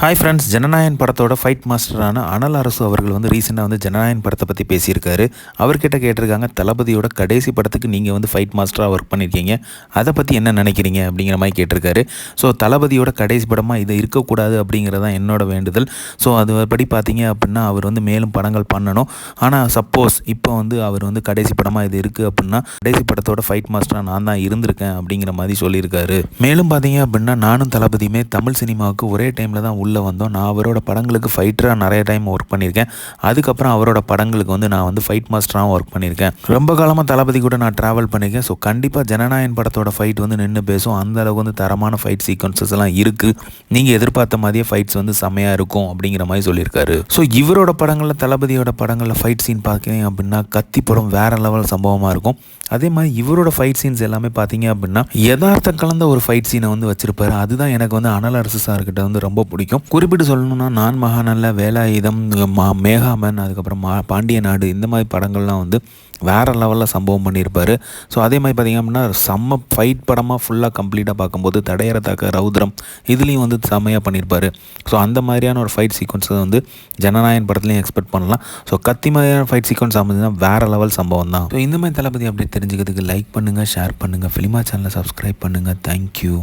Hi friends Jananayagan படத்தோட fight மாஸ்டரான அனல் அரசு அவர்கள் வந்து ரீசெண்டாக வந்து ஜனநாயகன் படத்தை பற்றி பேசியிருக்காரு. அவர்கிட்ட கேட்டிருக்காங்க தளபதியோட கடைசி படத்துக்கு நீங்கள் வந்து ஃபைட் மாஸ்டராக ஒர்க் பண்ணியிருக்கீங்க அதை பற்றி என்ன நினைக்கிறீங்க அப்படிங்கிற மாதிரி கேட்டிருக்காரு. ஸோ தளபதியோட கடைசி படமாக இது இருக்கக்கூடாது அப்படிங்கிறது தான் என்னோட வேண்டுதல். ஸோ அதுபடி பார்த்தீங்க அப்படின்னா அவர் வந்து மேலும் படங்கள் பண்ணணும். ஆனால் சப்போஸ் இப்போ வந்து அவர் வந்து கடைசி படமாக இது இருக்குது அப்படின்னா கடைசி படத்தோட ஃபைட் மாஸ்டராக நான் தான் இருந்திருக்கேன் அப்படிங்கிற மாதிரி சொல்லியிருக்காரு. மேலும் பார்த்தீங்க அப்படின்னா நானும் தளபதியுமே தமிழ் சினிமாவுக்கு ஒரே டைமில் தான் உள்ளே வந்தோம். நான் அவரோட படங்களுக்கு ஃபைட்டராக நிறைய டைம் ஒர்க் பண்ணியிருக்கேன். அதுக்கப்புறம் அவரோட படங்களுக்கு வந்து நான் வந்து ஃபைட் மாஸ்டராகவும் ஒர்க் பண்ணியிருக்கேன். ரொம்ப காலமாக தளபதி கூட நான் ட்ராவல் பண்ணியிருக்கேன். ஸோ கண்டிப்பாக ஜனநாயகன் படத்தோட ஃபைட் வந்து நின்று பேசும். அந்த அளவுக்கு வந்து தரமான ஃபைட் சீக்வன்சஸ் எல்லாம் இருக்குது நீங்கள் எதிர்பார்த்த மாதிரியே ஃபைட்ஸ் வந்து செம்மையாக இருக்கும் அப்படிங்கிற மாதிரி சொல்லியிருக்காரு. ஸோ இவரோட படங்களில் தளபதியோட படங்களில் ஃபைட் சீன் பார்க்குறீங்க அப்படின்னா கத்தி படம் வேறு லெவல் சம்பவமாக இருக்கும். அதே மாதிரி இவரோட ஃபைட் சீன்ஸ் எல்லாமே பார்த்தீங்க அப்படின்னா யதார்த்த கலந்த ஒரு ஃபைட் சீனை வந்து வச்சிருப்பாரு. அதுதான் எனக்கு வந்து அனல் அரசு சார்கிட்ட வந்து ரொம்ப பிடிக்கும். குறிப்பிட்டு சொல்லணும்னா நான் மகாநல்ல வேலாயுதம் மா மேகாமன் அதுக்கப்புறம் மா பாண்டிய நாடு இந்த மாதிரி படங்கள்லாம் வந்து வேறு லெவலில் சம்பவம் பண்ணியிருப்பார். ஸோ அதே மாதிரி பார்த்திங்க அப்படின்னா செம்ம ஃபைட் படமாக ஃபுல்லாக கம்ப்ளீட்டாக பார்க்கும்போது தடையறத்தாக்க ரௌத்ரம் இதுலேயும் வந்து செம்மையாக பண்ணியிருப்பார். ஸோ அந்த மாதிரியான ஒரு ஃபைட் சீக்வன்ஸை வந்து ஜனநாயகன் படத்துலையும் எக்ஸ்பெக்ட் பண்ணலாம். ஸோ கத்தி மாதிரியான ஃபைட் சீக்வன்ஸ் அமைஞ்சதுன்னா வேறு லெவல் சம்பவம் தான். ஸோ இந்த மாதிரி தளபதி அப்படி தெரிஞ்சுக்கிறதுக்கு லைக் பண்ணுங்கள் ஷேர் பண்ணுங்கள் ஃபிலிமா சேனலை சப்ஸ்கிரைப் பண்ணுங்கள் தேங்க்யூ